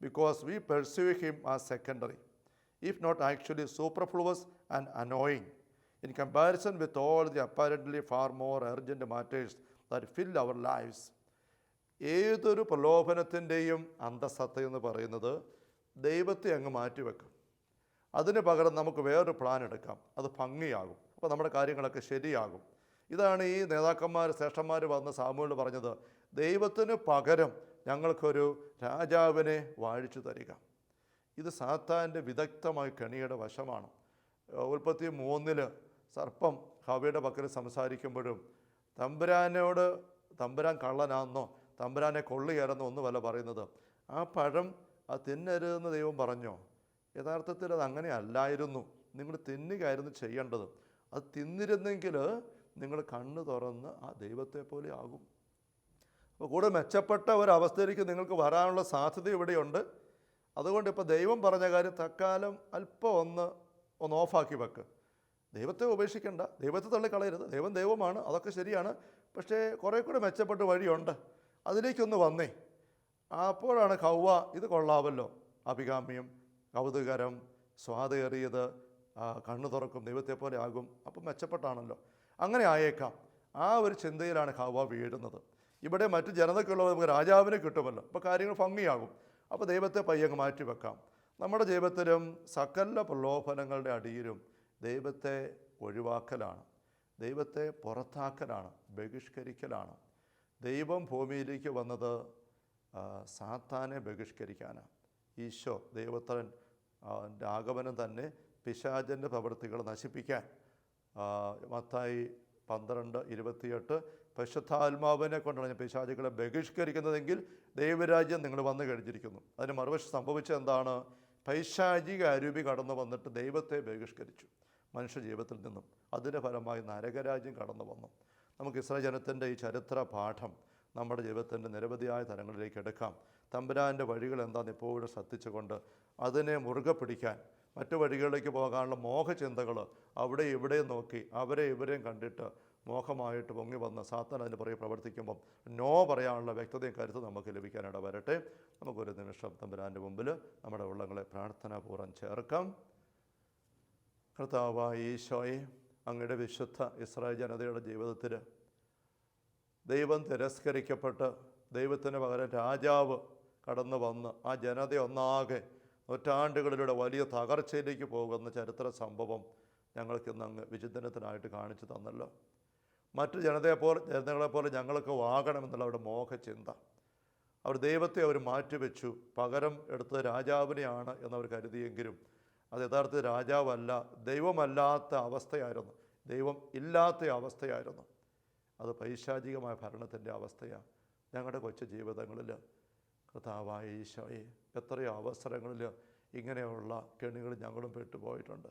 because we pursue him as secondary if not actually superfluous and annoying in comparison with all the apparently far more urgent matters that fill our lives ഏതൊരു പ്രലോഭനത്തിന്റെയും അന്തസത്ത എന്ന് പറയുന്നത് ദൈവത്തെ അങ്ങ് മാറ്റിവെക്കും. അതിന് പകരം നമുക്ക് വേറൊരു പ്ലാൻ എടുക്കാം. അത് ഭംഗിയാകും. അപ്പോൾ നമ്മുടെ കാര്യങ്ങളൊക്കെ ശരിയാകും. ഇതാണ് ഈ നേതാക്കന്മാർ ശ്രേഷ്ഠന്മാർ വന്ന സാമൂഹിൽ പറഞ്ഞത്. ദൈവത്തിന് പകരം ഞങ്ങൾക്കൊരു രാജാവിനെ വാഴിച്ചു തരിക. ഇത് സാത്താന്റെ വിദഗ്ധമായ കെണിയുടെ വശമാണ്. ഉൽപ്പത്തി മൂന്നിൽ സർപ്പം ഹവയുടെ പക്കൽ സംസാരിക്കുമ്പോഴും തമ്പുരാനോട് തമ്പുരാൻ കള്ളനാണെന്നോ തമ്പുരാനെ കൊള്ളുകയായിരുന്നു ഒന്നുമല്ല പറയുന്നത്? ആ പഴം അത് തിന്നരുതെന്ന് ദൈവം പറഞ്ഞോ? യഥാർത്ഥത്തിൽ അത് അങ്ങനെ അല്ലായിരുന്നു. നിങ്ങൾ തിന്നുകയായിരുന്നു ചെയ്യേണ്ടത്. അത് തിന്നിരുന്നെങ്കിൽ നിങ്ങൾ കണ്ണ് തുറന്ന് ആ ദൈവത്തെ പോലെ ആകും. അപ്പോൾ കൂടെ മെച്ചപ്പെട്ട ഒരവസ്ഥയിലേക്ക് നിങ്ങൾക്ക് വരാനുള്ള സാധ്യത ഇവിടെയുണ്ട്. അതുകൊണ്ട് ഇപ്പോൾ ദൈവം പറഞ്ഞ കാര്യം തക്കാലം അല്പം ഒന്ന് ഒന്ന് ഓഫാക്കി വെക്ക്. ദൈവത്തെ ഉപേക്ഷിക്കേണ്ട. ദൈവത്തെ തള്ളിക്കളയരുത്. ദൈവം ദൈവമാണ്. അതൊക്കെ ശരിയാണ്. പക്ഷേ കുറേ കൂടെ മെച്ചപ്പെട്ട വഴിയുണ്ട്. അതിലേക്കൊന്ന് വന്നേ. അപ്പോഴാണ് കൗവ ഇത് കൊള്ളാമല്ലോ അഭികാമ്യം കൗതുകരം സ്വാദേറിയത് കണ്ണു തുറക്കും ദൈവത്തെ പോലെ ആകും. അപ്പം മെച്ചപ്പെട്ടാണല്ലോ. അങ്ങനെ ആയേക്കാം. ആ ഒരു ചിന്തയിലാണ് ഹവ വീഴുന്നത്. ഇവിടെ മറ്റ് ജനതയ്ക്കുള്ളത് നമുക്ക് രാജാവിനെ കിട്ടുമല്ലോ. അപ്പോൾ കാര്യങ്ങൾ ഭംഗിയാകും. അപ്പോൾ ദൈവത്തെ പയ്യങ്ങ് മാറ്റി വെക്കാം നമ്മുടെ ജീവിതത്തിലും സകല പ്രലോഭനങ്ങളുടെ അടിയിലും ദൈവത്തെ ഒഴിവാക്കലാണ്. ദൈവത്തെ പുറത്താക്കലാണ്. ബഹിഷ്കരിക്കലാണ്. ദൈവം ഭൂമിയിലേക്ക് വന്നത് സാത്താനെ ബഹിഷ്കരിക്കാനാണ്. ഈശോ ദൈവത്തൻ അവന്റെ ആഗമനം തന്നെ പിശാചന്റെ പ്രവൃത്തികൾ നശിപ്പിക്കാൻ മത്തായി പന്ത്രണ്ട് ഇരുപത്തിയെട്ട് പരിശുദ്ധാത്മാവിനെ കൊണ്ടാണ് ഞാൻ പിശാചുകളെ ബഹിഷ്കരിക്കുന്നതെങ്കിൽ ദൈവരാജ്യം നിങ്ങൾ വന്നു കഴിഞ്ഞിരിക്കുന്നു. അതിന് മറുവശം സംഭവിച്ചത് എന്താണ്? പൈശാചിക അരൂപി കടന്നു വന്നിട്ട് ദൈവത്തെ ബഹിഷ്കരിച്ചു. മനുഷ്യ ജീവിതത്തിൽ നിന്നും അതിന്റെ ഫലമായി നരകരാജ്യം കടന്നു വന്നു. നമുക്ക് ഇസ്രായേൽ ജനത്തിന്റെ ഈ ചരിത്ര പാഠം നമ്മുടെ ജീവിതത്തിന്റെ നിരവധിയായ തലങ്ങളിലേക്ക് എടുക്കാം. തമ്പുരാന്റെ വഴികൾ എന്താണെന്ന് ഇപ്പോഴും ശ്രദ്ധിച്ചുകൊണ്ട് അതിനെ മുറുകെ പിടിക്കാൻ മറ്റു വഴികളിലേക്ക് പോകാനുള്ള മോഹചിന്തകൾ അവിടെ ഇവിടെയും നോക്കി അവരെ ഇവരെയും കണ്ടിട്ട് മോഹമായിട്ട് പൊങ്ങി വന്ന് സാത്താൻ അതിന് പുറകെ പ്രവർത്തിക്കുമ്പം നോ പറയാനുള്ള വ്യക്തതയും കരുത്ത് നമുക്ക് ലഭിക്കാനിട വരട്ടെ. നമുക്കൊരു നിമിഷം തമ്പുരാന്റെ മുമ്പിൽ നമ്മുടെ ഉള്ളങ്ങളെ പ്രാർത്ഥനാപൂർവം ചേർക്കാം. കർത്താവായ ഈശോയെ അങ്ങയുടെ വിശുദ്ധ ഇസ്രായേൽ ജനതയുടെ ജീവിതത്തിൽ ദൈവം തിരസ്കരിക്കപ്പെട്ട് ദൈവത്തിന് പകരം രാജാവ് കടന്നു വന്ന് ആ ജനത ഒന്നാകെ നൂറ്റാണ്ടുകളിലൂടെ വലിയ തകർച്ചയിലേക്ക് പോകുന്ന ചരിത്ര സംഭവം ഞങ്ങൾക്കിന്ന് അങ്ങ് വിചിന്തനത്തിനായിട്ട് കാണിച്ചു തന്നല്ലോ. മറ്റു ജനതയെപ്പോലെ ജനതകളെപ്പോലെ ഞങ്ങൾക്ക് വാകണമെന്നുള്ള അവരുടെ മോഹചിന്ത. അവർ ദൈവത്തെ അവർ മാറ്റിവെച്ചു. പകരം എടുത്ത് രാജാവിനെയാണ് എന്നവർ കരുതിയെങ്കിലും അത് യഥാർത്ഥത്തിൽ രാജാവല്ല ദൈവമല്ലാത്ത അവസ്ഥയായിരുന്നു. ദൈവം ഇല്ലാത്ത അവസ്ഥയായിരുന്നു. അത് പൈശാചികമായ ഭരണത്തിന്റെ അവസ്ഥയാണ്. ഞങ്ങളുടെ കൊച്ചു ജീവിതങ്ങളിൽ കർത്താവായ ഈശോയെ എത്രയോ അവസരങ്ങളിൽ ഇങ്ങനെയുള്ള കെണികൾ ഞങ്ങളും പെട്ടുപോയിട്ടുണ്ട്.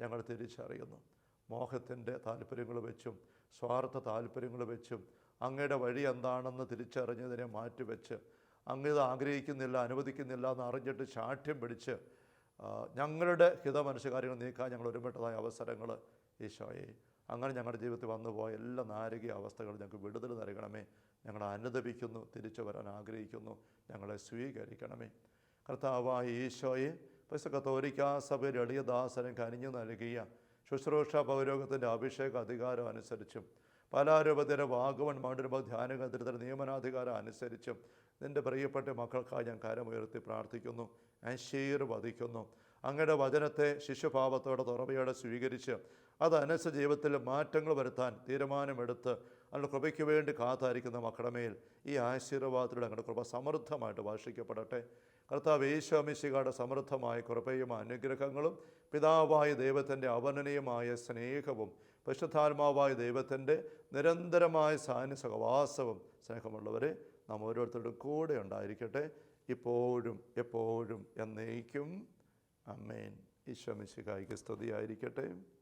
ഞങ്ങൾ തിരിച്ചറിയുന്നു. മോഹത്തിന്റെ താല്പര്യങ്ങൾ വെച്ചും സ്വാർത്ഥ താല്പര്യങ്ങൾ വെച്ചും അങ്ങയുടെ വഴി എന്താണെന്ന് തിരിച്ചറിഞ്ഞതിനെ മാറ്റിവെച്ച് അങ്ങ് ഇത് ആഗ്രഹിക്കുന്നില്ല അനുവദിക്കുന്നില്ല എന്ന് അറിഞ്ഞിട്ട് ശാഠ്യം പിടിച്ച് ഞങ്ങളുടെ ഹിതമനുഷ്യകാര്യങ്ങൾ നീക്കാൻ ഞങ്ങൾ ഒരുമിട്ടതായ അവസരങ്ങൾ ഈശോയെ. അങ്ങനെ ഞങ്ങളുടെ ജീവിതത്തിൽ വന്നുപോയ എല്ലാ നാരകീയ അവസ്ഥകളും ഞങ്ങൾക്ക് വിടുതൽ നൽകണമേ. ഞങ്ങളെ അനുദപിക്കുന്നു തിരിച്ചു വരാൻ ആഗ്രഹിക്കുന്നു. ഞങ്ങളെ സ്വീകരിക്കണമേ. കർത്താവായ ഈശോയെ പൈസ കത്തോലിക്കാ സഭയിൽ എളിയ ദാസനം കനിഞ്ഞു നൽകിയ ശുശ്രൂഷ പൗരോഗത്തിന്റെ അഭിഷേക അധികാരം അനുസരിച്ചും പലാരൂപത്തിന്റെ വാഗവൺ മൗണ്ടരൂപ ധ്യാന കേന്ദ്രത്തിന്റെ നിയമനാധികാരം അനുസരിച്ചും നിന്റെ പ്രിയപ്പെട്ട മക്കൾക്കായി ഞാൻ കരമുയർത്തി പ്രാർത്ഥിക്കുന്നു ആശീർവദിക്കുന്നു. അങ്ങയുടെ വചനത്തെ ശിശുഭാവത്തോടെ തുറവയോടെ സ്വീകരിച്ച് അതനുസരിച്ച് ജീവിതത്തിൽ മാറ്റങ്ങൾ വരുത്താൻ തീരുമാനമെടുത്ത് അതിന്റെ കൃപയ്ക്ക് വേണ്ടി കാത്തായിരിക്കുന്ന മക്കളുടെ മേൽ ഈ ആശീർവാദത്തിലൂടെ അങ്ങയുടെ കൃപ സമൃദ്ധമായിട്ട് ഭാഷിക്കപ്പെടട്ടെ. കർത്താവ് യേശോമിശികായുടെ സമൃദ്ധമായ കൃപയും അനുഗ്രഹങ്ങളും പിതാവായ ദൈവത്തിന്റെ അവനനീയമായ സ്നേഹവും പരിശുദ്ധാത്മാവായ ദൈവത്തിന്റെ നിരന്തരമായ സാന്യ സഹവാസവും സ്നേഹമുള്ളവരെ നാം ഓരോരുത്തരുടെ കൂടെ ഉണ്ടായിരിക്കട്ടെ. ഇപ്പോഴും എപ്പോഴും എന്നേക്കും. അമ്മേൻ. ഈശോമിശികായിക്ക് സ്തുതിയായിരിക്കട്ടെ.